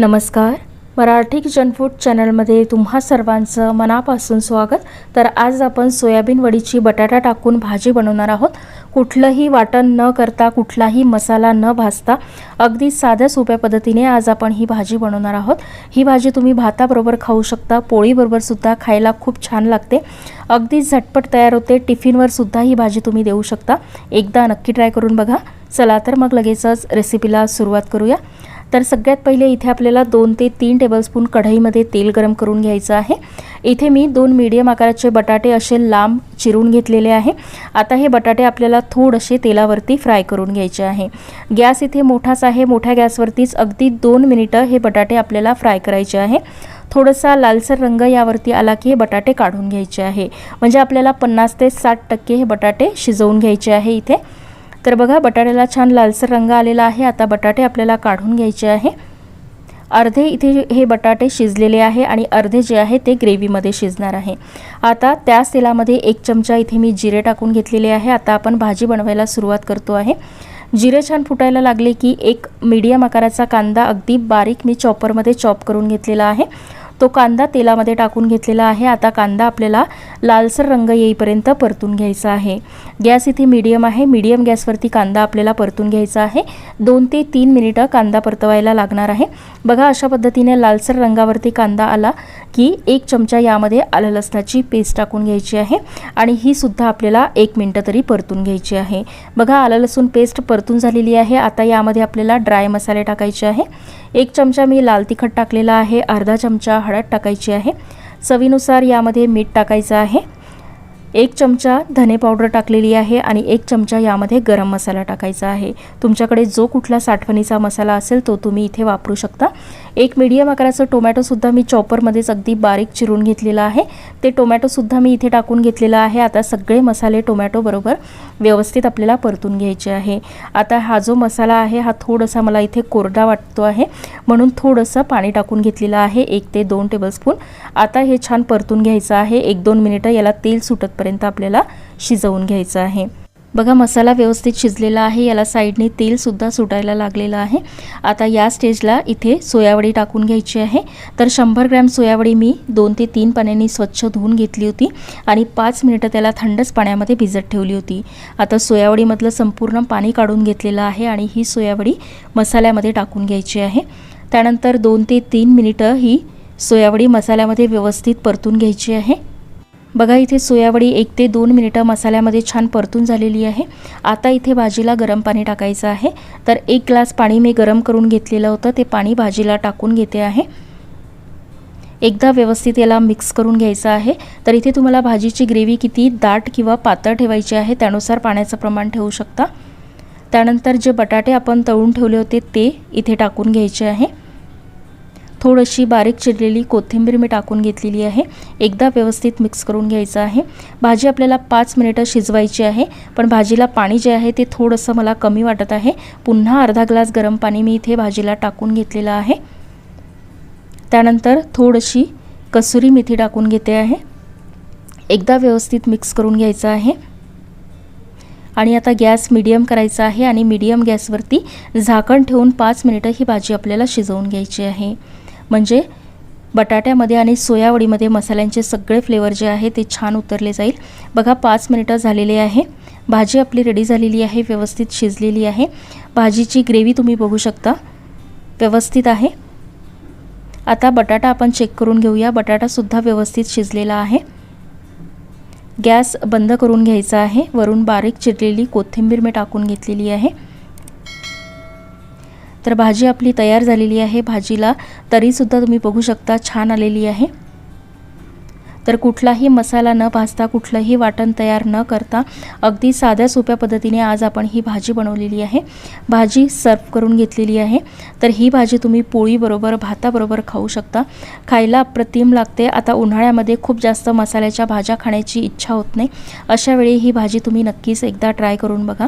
नमस्कार. मराठी जनफूड चॅनलमध्ये तुम्हा सर्वांचं मनापासून स्वागत. तर आज आपण सोयाबीन वडीची बटाटा टाकून भाजी बनवणार आहोत. कुठलंही वाटण न करता कुठलाही मसाला न भाजता अगदी साध्या सोप्या पद्धतीने आज आपण ही भाजी बनवणार आहोत. ही भाजी तुम्ही भाताबरोबर खाऊ शकता पोळीबरोबरसुद्धा खायला खूप छान लागते. अगदी झटपट तयार होते टिफिनवरसुद्धा ही भाजी तुम्ही देऊ शकता. एकदा नक्की ट्राय करून बघा. चला तर मग लगेचच रेसिपीला सुरुवात करूया. तर सगळ्यात पहिले इथे आपल्याला दोन ते तीन टेबलस्पून कढईमध्ये तेल गरम करून घ्यायचं आहे. इथे मी दोन मीडियम आकाराचे बटाटे असे लांब चिरून घेतलेले आहे. आता हे बटाटे आपल्याला थोडेसे तेलावरती फ्राय करून घ्यायचे आहे. गॅस इथे मोठाच आहे. मोठ्या गॅसवरतीच अगदी दोन मिनिटं हे बटाटे आपल्याला फ्राय करायचे आहे. थोडासा लालसर रंग यावरती आला की हे बटाटे काढून घ्यायचे आहे. म्हणजे आपल्याला पन्नास ते साठ टक्के हे बटाटे शिजवून घ्यायचे आहे इथे. तर बघा बटाट्याला छान लालसर रंग आलेला आहे. आता बटाटे आपल्याला काढून घ्यायचे आहे. अर्धे इथे हे बटाटे शिजलेले आहे आणि अर्धे जे आहे ते ग्रेव्हीमध्ये शिजणार आहे. आता त्याच तेलामध्ये एक चमचा इथे मी जिरे टाकून घेतलेले आहे. आता आपण भाजी बनवायला सुरुवात करतो आहे. जिरे छान फुटायला लागले की एक मीडियम आकाराचा कांदा अगदी बारीक मी चॉपरमध्ये चॉप करून घेतलेला आहे. तो कांदा तेलामध्ये टाकून घेतलेला आहे. आता कांदा आपल्याला लालसर रंग येईपर्यंत परतून घ्यायचा आहे. गॅस इथे मीडियम आहे. मीडियम गॅसवरती कांदा आपल्याला परतून घ्यायचा आहे. दोन ते तीन मिनिटं कांदा परतवायला लागणार आहे. बघा अशा पद्धतीने लालसर रंगावरती कांदा आला. की एक चमचा यामध्ये आलं लसणाची पेस्ट टाकून घ्यायची आहे. आणि ही सुद्धा आपल्याला एक मिनटं तरी परतून घ्यायची आहे. बघा आलं लसूण पेस्ट परतून झालेली आहे. आता यामध्ये आपल्याला ड्राय मसाले टाकायचे आहे. एक चमचा मी लाल तिखट टाकलेला आहे. अर्धा चमचा हळद टाकायची आहे. चवीनुसार यामध्ये मीठ टाकायचं आहे. एक चमचा धने पावडर टाकलेली आहे आणि एक चमचा यामध्ये गरम मसाला टाकायचा आहे. तुमच्याकडे जो कुठला साठवणीचा मसाला असेल तो तुम्ही इथे वापरू शकता. एक मीडियम आकाराचं टोमॅटोसुद्धा मी चॉपरमध्येच अगदी बारीक चिरून घेतलेला आहे. ते टोमॅटोसुद्धा मी इथे टाकून घेतलेला आहे. आता सगळे मसाले टोमॅटोबरोबर व्यवस्थित आपल्याला परतून घ्यायचे आहे. आता हा जो मसाला आहे हा थोडासा मला इथे कोरडा वाटतो आहे. म्हणून थोडंसं पाणी टाकून घेतलेलं आहे. एक ते दोन टेबलस्पून आता हे छान परतून घ्यायचं आहे. एक दोन मिनिटं याला तेल सुटत सुटतपर्यंत आपल्याला शिजवून घ्यायचं आहे. बघा मसाला व्यवस्थित शिजलेला आहे. याला साईडने तेलसुद्धा सुटायला लागलेलं आहे. आता या स्टेजला इथे सोयावडी टाकून घ्यायची आहे. तर शंभर ग्रॅम सोयावडी मी दोन ते तीन पाण्याने स्वच्छ धुवून घेतली होती आणि पाच मिनिटं त्याला थंडच पाण्यामध्ये भिजत ठेवली होती. आता सोयावडीमधलं संपूर्ण पाणी काढून घेतलेलं आहे आणि ही सोयावडी मसाल्यामध्ये टाकून घ्यायची आहे. त्यानंतर दोन ते तीन मिनिटं ही सोयावडी मसाल्यामध्ये व्यवस्थित परतून घ्यायची आहे. बघा इथे सोयावडी एक ते दोन मिनिटं मसाल्यामध्ये छान परतून झालेली आहे. आता इथे भाजीला गरम पाणी टाकायचं आहे. तर एक ग्लास पाणी मी गरम करून घेतलेलं होतं. ते पाणी भाजीला टाकून घेते आहे. एकदा व्यवस्थित याला मिक्स करून घ्यायचं आहे. तर इथे तुम्हाला भाजीची ग्रेव्ही किती दाट किंवा पातळ ठेवायची आहे त्यानुसार पाण्याचं प्रमाण ठेवू शकता. त्यानंतर जे बटाटे आपण तळून ठेवले होते ते इथे टाकून घ्यायचे आहे. थोडीशी बारीक चिरलेली कोथिंबीर मी टाकून घेतलेली आहे. एकदा व्यवस्थित मिक्स करून घ्यायचं आहे. भाजी आपल्याला पाच मिनिटं शिजवायची आहे पण भाजीला पाणी जे आहे ते थोडंसं मला कमी वाटत आहे. पुन्हा अर्धा ग्लास गरम पाणी मी इथे भाजीला टाकून घेतलेलं आहे. त्यानंतर थोडीशी कसुरी मेथी टाकून घेते आहे. एकदा व्यवस्थित मिक्स करून घ्यायचं आहे. आणि आता गॅस मिडियम करायचा आहे आणि मीडियम गॅसवरती झाकण ठेवून पाच मिनिटं ही भाजी आपल्याला शिजवून घ्यायची आहे. म्हणजे बटाट्यामध्ये आणि सोयावडीमध्ये मसाल्यांचे सगळे फ्लेवर जे आहे ते छान उतरले जाईल. बघा पाच मिनिटं झालेले आहे. भाजी आपली रेडी झालेली आहे व्यवस्थित शिजलेली आहे. भाजीची ग्रेव्ही तुम्ही बघू शकता. व्यवस्थित आहे. आता बटाटा आपण चेक करून घेऊया. बटाटासुद्धा व्यवस्थित शिजलेला आहे. गॅस बंद करून घ्यायचा आहे. वरून बारीक चिरलेली कोथिंबीर मी टाकून घेतलेली आहे. तर भाजी आपली तयार झालेली आहे. भाजीला तरीसुद्धा तुम्ही बघू शकता छान आलेली आहे. तर कुठलाही मसाला न भाजता कुठलंही वाटण तयार न करता अगदी साध्या सोप्या पद्धतीने आज आपण ही भाजी बनवलेली आहे. भाजी सर्व करून घेतलेली आहे. तर ही भाजी तुम्ही पोळीबरोबर भाताबरोबर खाऊ शकता. खायला अप्रतिम लागते. आता उन्हाळ्यामध्ये खूप जास्त मसाल्याच्या भाज्या खाण्याची इच्छा होत नाही. अशावेळी ही भाजी तुम्ही नक्कीच एकदा ट्राय करून बघा.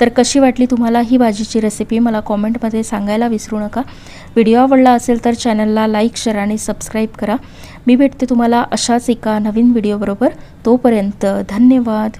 तर कशी वाटली तुम्हाला ही भाजीची रेसिपी मला कॉमेंटमध्ये सांगायला विसरू नका. व्हिडिओ आवडला असेल तर चॅनलला लाईक शेअर आणि सबस्क्राईब करा. मी भेटते तुम्हाला अशाच एका नवीन व्हिडिओबरोबर तोपर्यंत धन्यवाद.